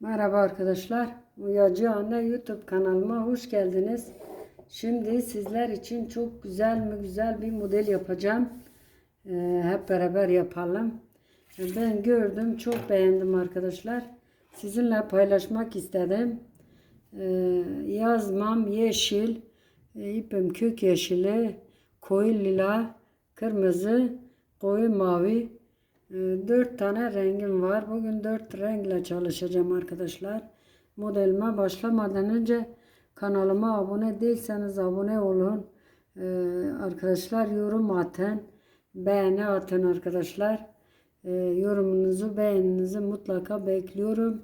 Merhaba arkadaşlar. Uyacı Anne YouTube kanalıma hoş geldiniz. Şimdi sizler için çok güzel mi güzel bir model yapacağım. Ee, hep beraber yapalım. Ben gördüm, çok beğendim arkadaşlar. Sizinle paylaşmak istedim. Ee, yazmam yeşil, e, ipim kök yeşili, koyu lila, kırmızı, koyu mavi, ee, Dört tane rengim var. Bugün dört renkle çalışacağım arkadaşlar. Modelime başlamadan önce kanalıma abone değilseniz abone olun. Ee, arkadaşlar yorum atın. Beğeni atın arkadaşlar. Ee, yorumunuzu beğeninizi mutlaka bekliyorum.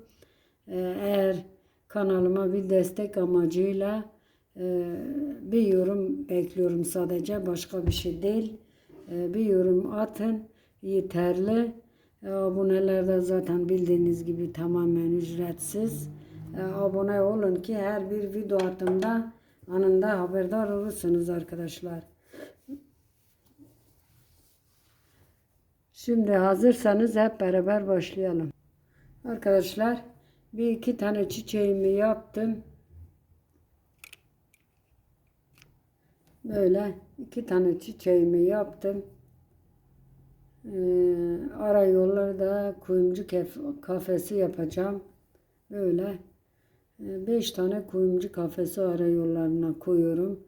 Ee, eğer kanalıma bir destek amacıyla e, bir yorum bekliyorum sadece başka bir şey değil. Ee, bir yorum atın yeterli. E, Aboneler de zaten bildiğiniz gibi tamamen ücretsiz. E, Abone olun ki her bir video attığımda anında haberdar olursunuz arkadaşlar. Şimdi hazırsanız hep beraber başlayalım. Arkadaşlar bir iki tane çiçeğimi yaptım. Böyle iki tane çiçeğimi yaptım. Ee, ara yollarda kuyumcu kafesi yapacağım. Böyle 5 tane kuyumcu kafesi ara yollarına koyuyorum.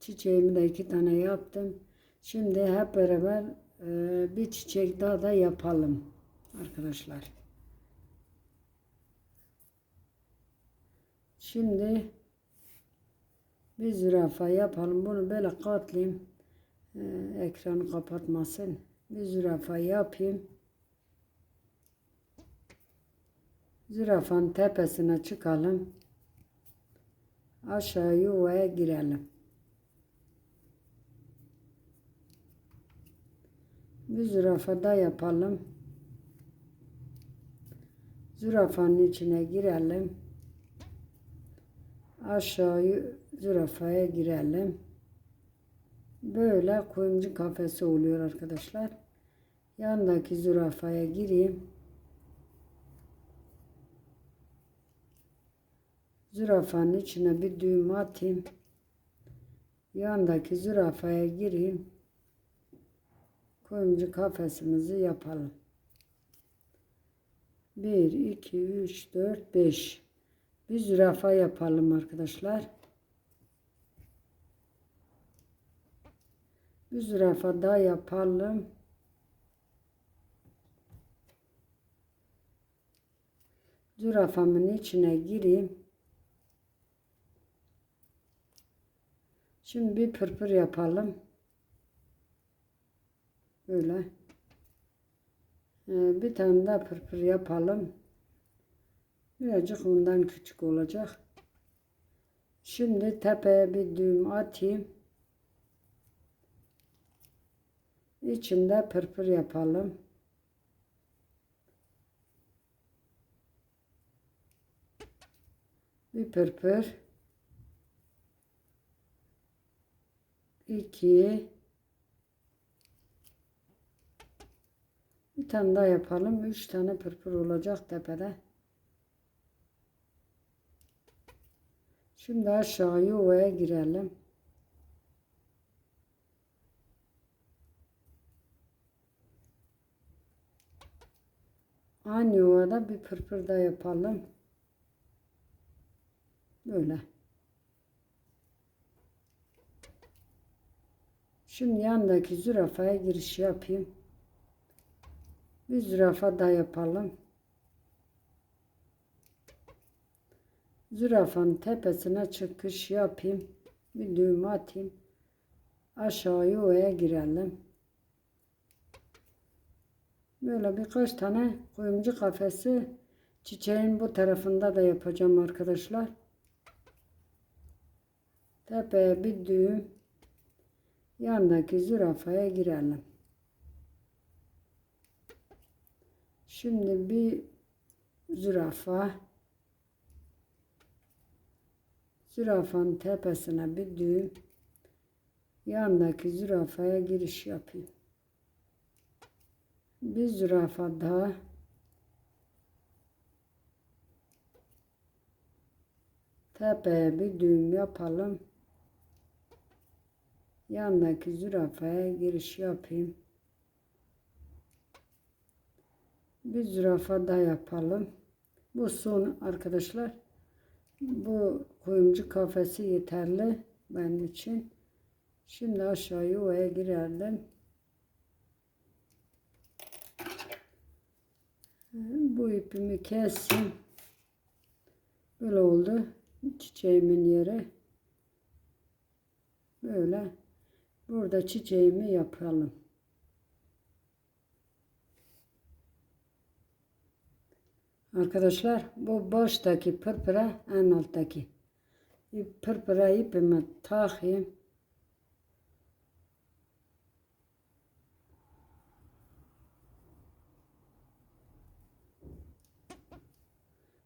Çiçeğimi de iki tane yaptım. Şimdi hep beraber e, bir çiçek daha da yapalım arkadaşlar. Şimdi bir zürafa yapalım. Bunu böyle katlayayım. Ee, ekranı kapatmasın. Bir zürafa yapayım. Zürafanın tepesine çıkalım. Aşağı yuvaya girelim. Bir zürafa da yapalım. Zürafanın içine girelim. Aşağı zürafaya girelim. Böyle kuyumcu kafesi oluyor arkadaşlar. Yandaki zürafaya gireyim. Zürafanın içine bir düğüm atayım. Yandaki zürafaya gireyim. Kuyumcu kafesimizi yapalım. 1, 2, 3, 4, 5. Bir zürafa yapalım arkadaşlar. Bir zürafa daha yapalım. Zürafamın içine gireyim. Şimdi bir pırpır yapalım. Böyle. Ee, bir tane daha pırpır yapalım. Birazcık ondan küçük olacak. Şimdi tepeye bir düğüm atayım. İçinde pırpır yapalım. Bir pırpır. iki bir tane daha yapalım. Üç tane pırpır olacak tepede. Şimdi aşağı yuvaya girelim. Aynı yuvada bir pırpır da yapalım. Böyle. Şimdi yandaki zürafaya giriş yapayım. Bir zürafa da yapalım. Zürafanın tepesine çıkış yapayım. Bir düğüm atayım. Aşağı yuvaya girelim. Böyle birkaç tane kuyumcu kafesi çiçeğin bu tarafında da yapacağım arkadaşlar. Tepeye bir düğüm yandaki zürafaya girelim. Şimdi bir zürafa zürafanın tepesine bir düğüm yandaki zürafaya giriş yapayım. Bir zürafa daha Tepeye bir düğüm yapalım. Yandaki zürafaya giriş yapayım. Bir zürafa da yapalım. Bu son arkadaşlar. Bu kuyumcu kafesi yeterli benim için. Şimdi aşağı yuvaya girerdim. Bu ipimi kestim. Böyle oldu. Çiçeğimin yeri. Böyle. Burada çiçeğimi yapalım. Arkadaşlar bu baştaki pırpıra en alttaki. Pırpıra ipimi takayım.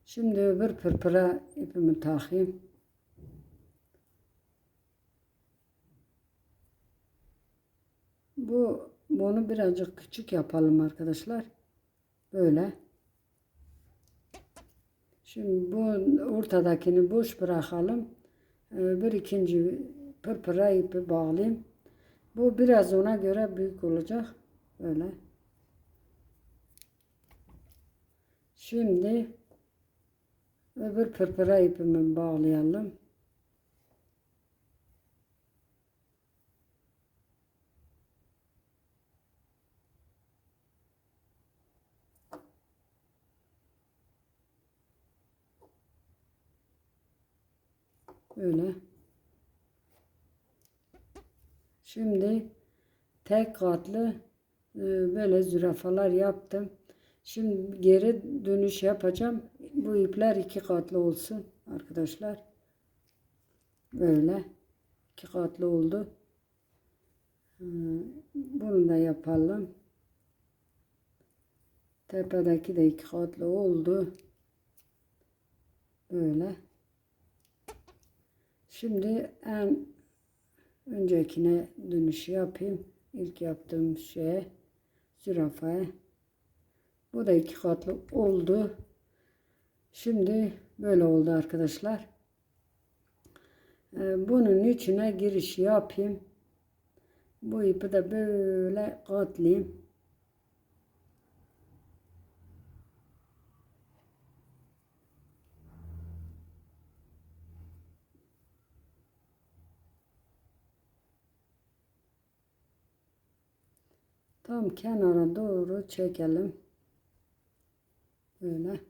Şimdi öbür pırpıra ipimi takayım. Bu bunu birazcık küçük yapalım arkadaşlar. Böyle. Şimdi bu ortadakini boş bırakalım. Ee, Bir ikinci pırpıra ipi bağlayayım. Bu biraz ona göre büyük olacak. Böyle. Şimdi öbür pırpıra ipimi bağlayalım. Öyle. Şimdi tek katlı e, böyle zürafalar yaptım. Şimdi geri dönüş yapacağım. Bu ipler iki katlı olsun arkadaşlar. Böyle iki katlı oldu. Bunu da yapalım. Tepedeki de iki katlı oldu. Böyle. Şimdi en öncekine dönüş yapayım. İlk yaptığım şeye zürafaya. Bu da iki katlı oldu. Şimdi böyle oldu arkadaşlar. Bunun içine giriş yapayım. Bu ipi de böyle katlayayım. Tam kenara doğru çekelim. Böyle.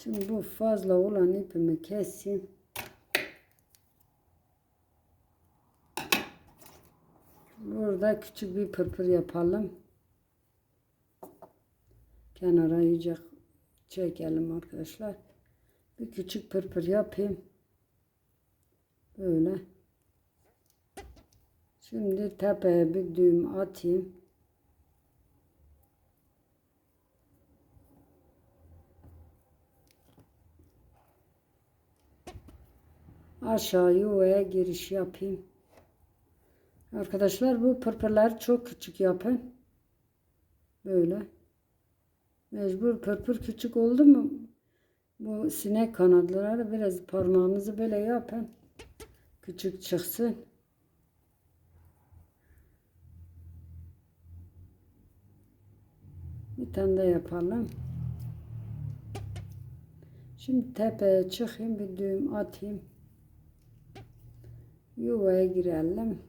Şimdi bu fazla olan ipimi keseyim. Burada küçük bir pırpır yapalım. Kenara iyice çekelim arkadaşlar. Bir küçük pırpır yapayım. Böyle. Şimdi tepeye bir düğüm atayım. Aşağı yuvaya giriş yapayım. Arkadaşlar bu pırpırları çok küçük yapın. Böyle. Mecbur pırpır küçük oldu mu bu sinek kanatları biraz parmağınızı böyle yapın. Küçük çıksın. Tane de yapalım. Şimdi tepeye çıkayım bir düğüm atayım. Yuvaya girelim.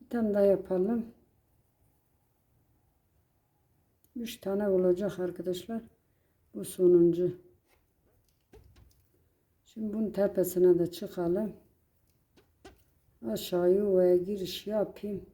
Bir tane daha yapalım. Üç tane olacak arkadaşlar. Bu sonuncu. Şimdi bunun tepesine de çıkalım. Aşağı yuvaya giriş yapayım.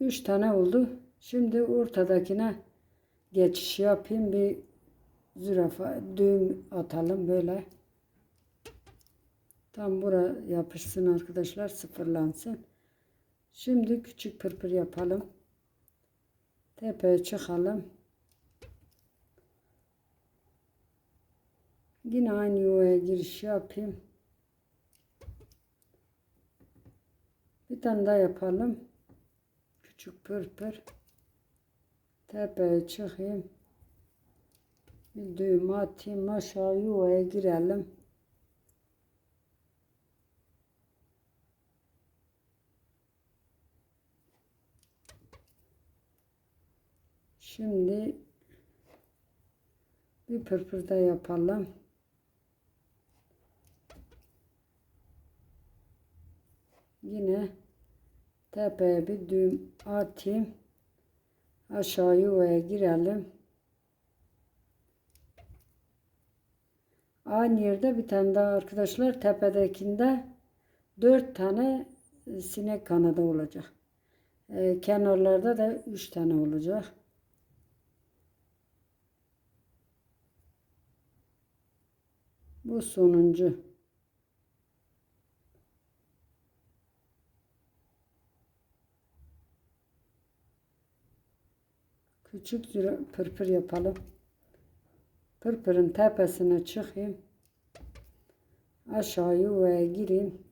Üç tane oldu. Şimdi ortadakine geçiş yapayım. Bir zürafa düğüm atalım böyle. Tam bura yapışsın arkadaşlar sıfırlansın. Şimdi küçük pırpır yapalım. Tepeye çıkalım. Yine aynı yuvaya giriş yapayım. Bir tane daha yapalım. Küçük pırpır. Tepeye çıkayım. Bir düğüm atayım. Aşağı yuvaya girelim. Şimdi bir pırpır da yapalım. Yine tepeye bir düğüm atayım. Aşağı yuvaya girelim. Aynı yerde bir tane daha arkadaşlar tepedekinde dört tane sinek kanadı olacak. Ee, kenarlarda da üç tane olacak. Bu sonuncu. Küçük pırpır yapalım. Pırpırın tepesine çıkayım. Aşağı yuvaya gireyim.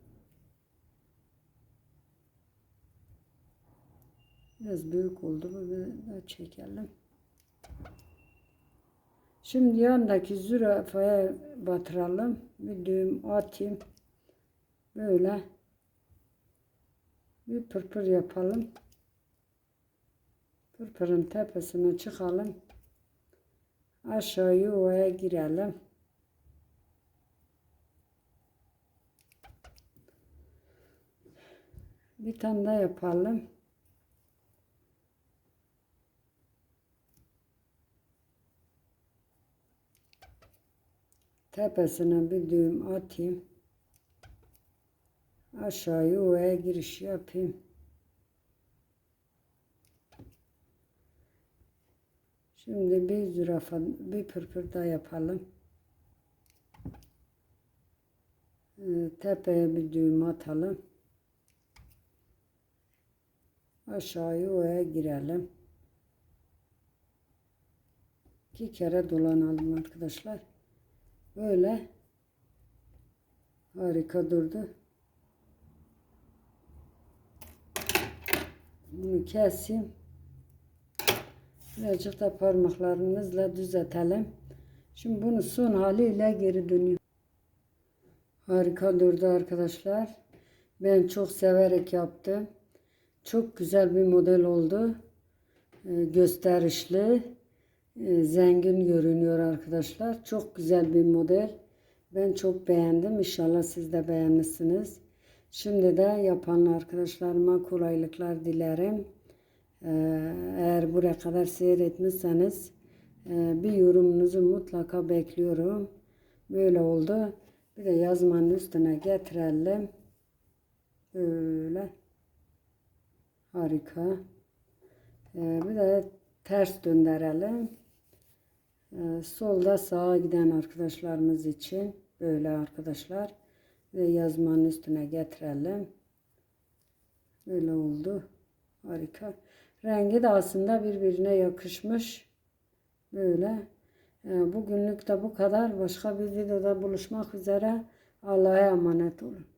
Biraz büyük oldu. Bir daha çekelim. Şimdi yandaki zürafaya batıralım. Bir düğüm atayım. Böyle bir pırpır yapalım. Pırpırın tepesine çıkalım. Aşağı yuvaya girelim. Bir tane daha yapalım. Tepesine bir düğüm atayım. Aşağı yuvaya giriş yapayım. Şimdi bir zürafa, bir pırpır daha yapalım. Ee, tepeye bir düğüm atalım. Aşağı yuvaya girelim. İki kere dolanalım arkadaşlar. Böyle harika durdu. Bunu keseyim. Birazcık da parmaklarımızla düzeltelim. Şimdi bunu son haliyle geri dönüyor. Harika durdu arkadaşlar. Ben çok severek yaptım. Çok güzel bir model oldu. Ee, gösterişli. E, zengin görünüyor arkadaşlar. Çok güzel bir model. Ben çok beğendim. İnşallah siz de beğenirsiniz. Şimdi de yapan arkadaşlarıma kolaylıklar dilerim. Ee, eğer buraya kadar seyretmişseniz e, bir yorumunuzu mutlaka bekliyorum. Böyle oldu. Bir de yazmanın üstüne getirelim. Böyle. Harika. Ee, bir de ters döndürelim. Ee, solda sağa giden arkadaşlarımız için böyle arkadaşlar ve yazmanın üstüne getirelim. Böyle oldu. Harika. Rengi de aslında birbirine yakışmış. Böyle. Ee, bugünlük de bu kadar. Başka bir videoda buluşmak üzere. Allah'a emanet olun.